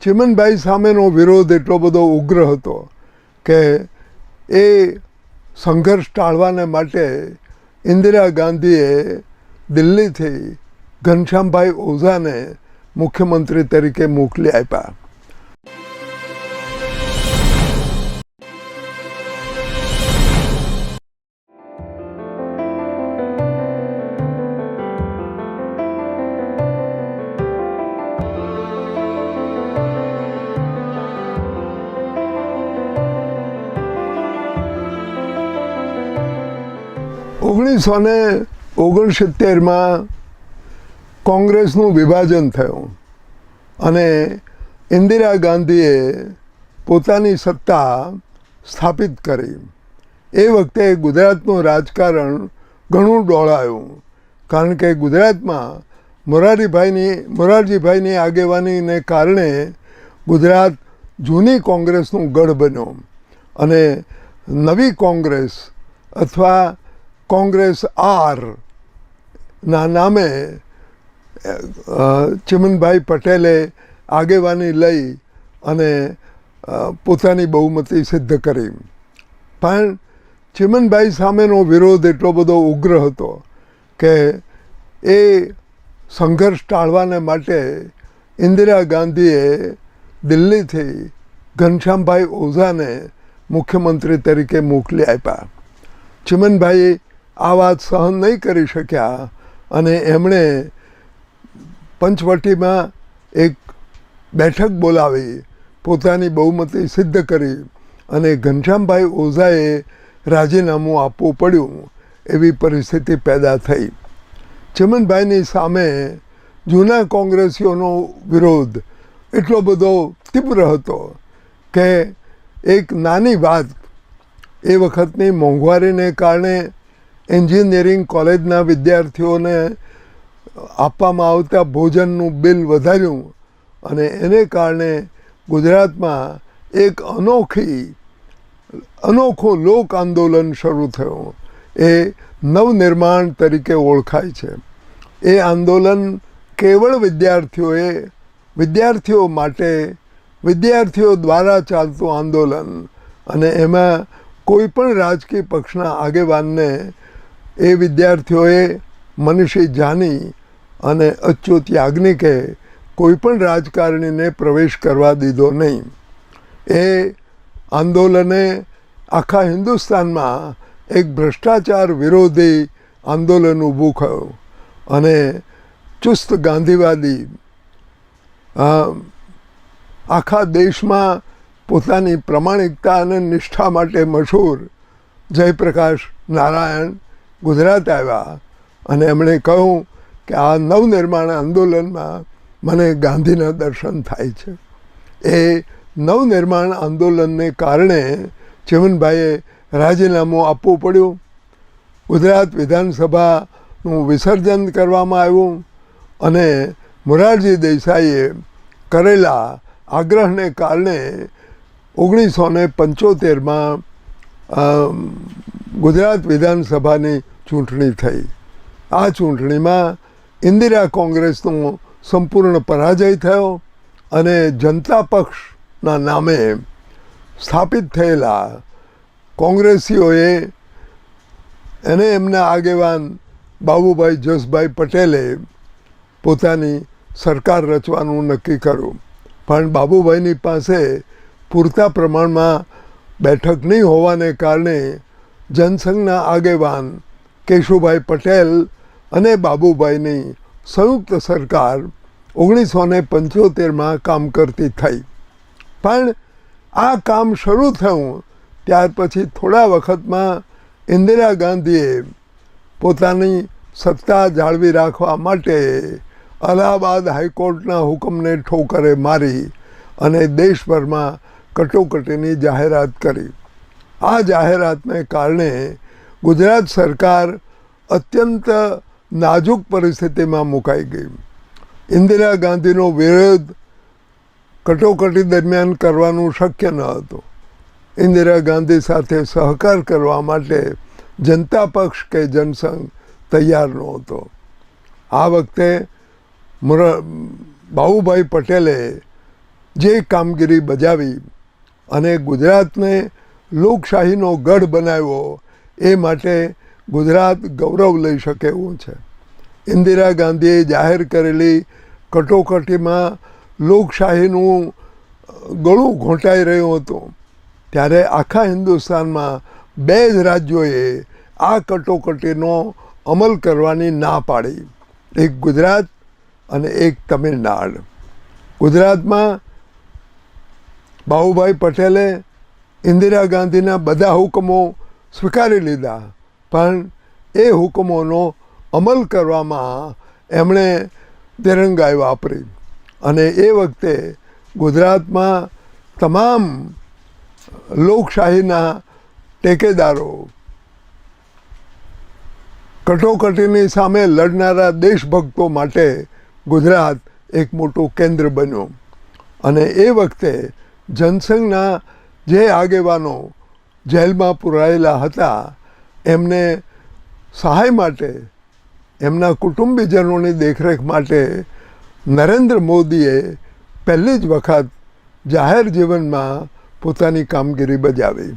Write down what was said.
ચિમનભાઈ સામેનો વિરોધ એટલો બધો ઉગ્ર હતો કે એ સંઘર્ષ ટાળવાને માટે ઇન્દિરા ગાંધીએ દિલ્હીથી ઘનશ્યામભાઈ ઓઝાને મુખ્યમંત્રી તરીકે મોકલી આપ્યા. ઓગણીસો ને ઓગણસિત્તેરમાં કોંગ્રેસનું વિભાજન થયું અને ઇન્દિરા ગાંધીએ પોતાની સત્તા સ્થાપિત કરી. એ વખતે ગુજરાતનું રાજકારણ ઘણું ડોળાયું, કારણ કે ગુજરાતમાં મોરારીભાઈની, મોરારજીભાઈની આગેવાનીને કારણે ગુજરાત જૂની કોંગ્રેસનું ગઢ બન્યો અને નવી કોંગ્રેસ અથવા કોંગ્રેસ આર ના નામે ચિમનભાઈ પટેલે આગેવાની લઈ અને પોતાની બહુમતી સિદ્ધ કરી. પણ ચિમનભાઈ સામેનો વિરોધ એટલો બધો ઉગ્ર હતો કે એ સંઘર્ષ ટાળવાને માટે ઇન્દિરા ગાંધીએ દિલ્હીથી ઘનશ્યામભાઈ ઓઝાને મુખ્યમંત્રી તરીકે મોકલી આપ્યા. ચિમનભાઈ આ વાત સહન નહીં કરી શક્યા અને એમણે પંચવટીમાં એક બેઠક બોલાવી, પોતાની બહુમતી સિદ્ધ કરી અને ઘનશ્યામભાઈ ઓઝાએ રાજીનામું આપવું પડ્યું, એવી પરિસ્થિતિ પેદા થઈ. ચમનભાઈની સામે જૂના કોંગ્રેસીઓનો વિરોધ એટલો બધો તીવ્ર હતો કે એક નાની વાત એ વખતની મોંઘવારીને કારણે એન્જિનિયરિંગ કોલેજના વિદ્યાર્થીઓને આપવામાં આવતા ભોજનનું બિલ વધાર્યું અને એને કારણે ગુજરાતમાં એક અનોખી, અનોખો લોક આંદોલન શરૂ થયું. એ નવનિર્માણ તરીકે ઓળખાય છે. એ આંદોલન કેવળ વિદ્યાર્થીઓએ, વિદ્યાર્થીઓ માટે, વિદ્યાર્થીઓ દ્વારા ચાલતું આંદોલન અને એમાં કોઈ પણ રાજકીય પક્ષના આગેવાનને એ વિદ્યાર્થીઓએ મનીષી જાની અને અચ્યુત યાજ્ઞિકે કોઈ પણ રાજકારણીને પ્રવેશ કરવા દીધો નહીં. એ આંદોલને આખા હિન્દુસ્તાનમાં એક ભ્રષ્ટાચાર વિરોધી આંદોલન ઊભું થયું અને ચુસ્ત ગાંધીવાદી આખા દેશમાં પોતાની પ્રમાણિકતા અને નિષ્ઠા માટે મશહૂર જયપ્રકાશ નારાયણ ગુજરાત આવ્યા અને એમણે કહ્યું કે આ નવનિર્માણ આંદોલનમાં મને ગાંધીના દર્શન થાય છે. એ નવનિર્માણ આંદોલનને કારણે ચીમનભાઈએ રાજીનામું આપવું પડ્યું. ગુજરાત વિધાનસભાનું વિસર્જન કરવામાં આવ્યું અને મોરારજી દેસાઈએ કરેલા આગ્રહને કારણે ઓગણીસો ને પંચોતેરમાં ગુજરાત વિધાનસભાની ચૂંટણી થઈ. આ ચૂંટણીમાં ઇન્દિરા કોંગ્રેસનો સંપૂર્ણ પરાજય થયો અને જનતા પક્ષના નામે સ્થાપિત થયેલા કોંગ્રેસીઓએ એને એમના આગેવાન બાબુભાઈ જસભાઈ પટેલે પોતાની સરકાર રચવાનું નક્કી કર્યું. પણ બાબુભાઈની પાસે પૂરતા પ્રમાણમાં બેઠક નહીં હોવાને કારણે જનસંઘના આગેવાન કેશુભાઈ પટેલ અને બાબુભાઈની સંયુક્ત સરકાર ઓગણીસો ને પંચોતેરમાં કામ કરતી થઈ. પણ આ કામ શરૂ થયું ત્યાર પછી થોડા વખતમાં ઇન્દિરા ગાંધીએ પોતાની સત્તા જાળવી રાખવા માટે અલ્હાબાદ હાઈકોર્ટના હુકમને ઠોકરે મારી અને દેશભરમાં કટોકટીની જાહેરાત કરી. આ જાહેરાતને કારણે ગુજરાત સરકાર અત્યંત નાજુક પરિસ્થિતિમાં મુકાઈ ગઈ. ઇન્દિરા ગાંધીનો વિરોધ કટોકટી દરમિયાન કરવાનું શક્ય ન હતું. ઇન્દિરા ગાંધી સાથે સહકાર કરવા માટે જનતા પક્ષ કે જનસંઘ તૈયાર નહોતો. આ વખતે મુર બાહુભાઈ પટેલે જે કામગીરી બજાવી અને ગુજરાતને લોકશાહીનો ગઢ બનાવ્યો, એ માટે ગુજરાત ગૌરવ લઈ શકે એવું છે. ઇન્દિરા ગાંધીએ જાહેર કરેલી કટોકટીમાં લોકશાહીનું ગળું ઘોંટાઈ રહ્યું હતું. ત્યારે આખા હિન્દુસ્તાનમાં બે જ રાજ્યોએ આ કટોકટીનો અમલ કરવાની ના પાડી. એક ગુજરાત અને એક તમિલનાડ. ગુજરાતમાં બાબુભાઈ પટેલે ઇન્દિરા ગાંધીના બધા હુકમો સ્વીકારી લીધા. પણ એ હુકમોનો અમલ કરવામાં એમણે તિરંગાઈ વાપરી. અને એ વખતે ગુજરાતમાં તમામ લોકશાહીના ટેકેદારો કટોકટીની સામે લડનારા દેશભક્તો માટે ગુજરાત એક મોટું કેન્દ્ર બન્યું. અને એ વખતે જનસંઘના જે આગેવાનો જેલમાં પુરાયેલા હતા, એમને સહાય માટે, એમના કુટુંબીજનોની દેખરેખ માટે નરેન્દ્ર મોદીએ પહેલી જ વખત જાહેર જીવનમાં પોતાની કામગીરી બજાવી.